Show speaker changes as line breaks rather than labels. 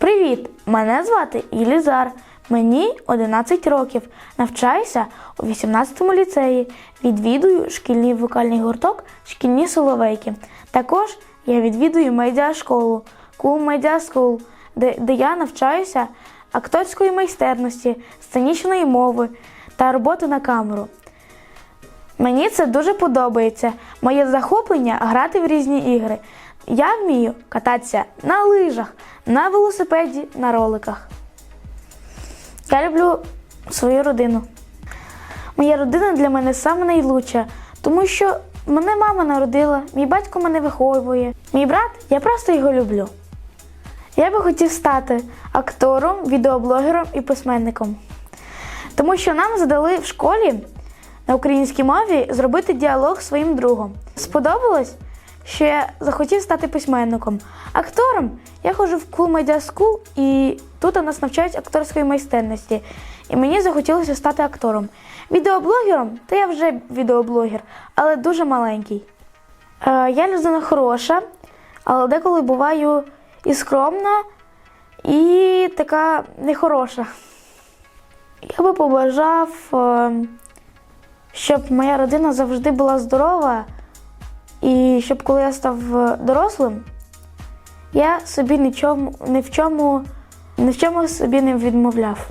Привіт! Мене звати Ілізар. Мені 11 років. Навчаюся у 18-му ліцеї. Відвідую шкільний вокальний гурток Шкільні соловейки. Також я відвідую медіашколу Cool Media School, де, де я навчаюся акторської майстерності, сценічної мови та роботи на камеру. Мені це дуже подобається. Моє захоплення грати в різні ігри. Я вмію кататися на лижах, на велосипеді, на роликах. Я люблю свою родину. Моя родина для мене саме найлучша, тому що мене мама народила, мій батько мене виховує. Мій брат, я просто його люблю. Я би хотів стати актором, відеоблогером і письменником. Тому що нам задали в школі на українській мові зробити діалог своїм другом. Сподобалось, що я захотів стати письменником. Актором я ходжу в School, і тут у нас навчають акторської майстерності. І мені захотілося стати актором. Відеоблогером, то я вже відеоблогер, але дуже маленький. Е, я людина хороша, але деколи буваю і скромна, і така нехороша. Я би побажав, е, щоб моя родина завжди була здорова, і щоб коли я став е, дорослим, я собі нічому, ні в чому, ні в чому собі не відмовляв.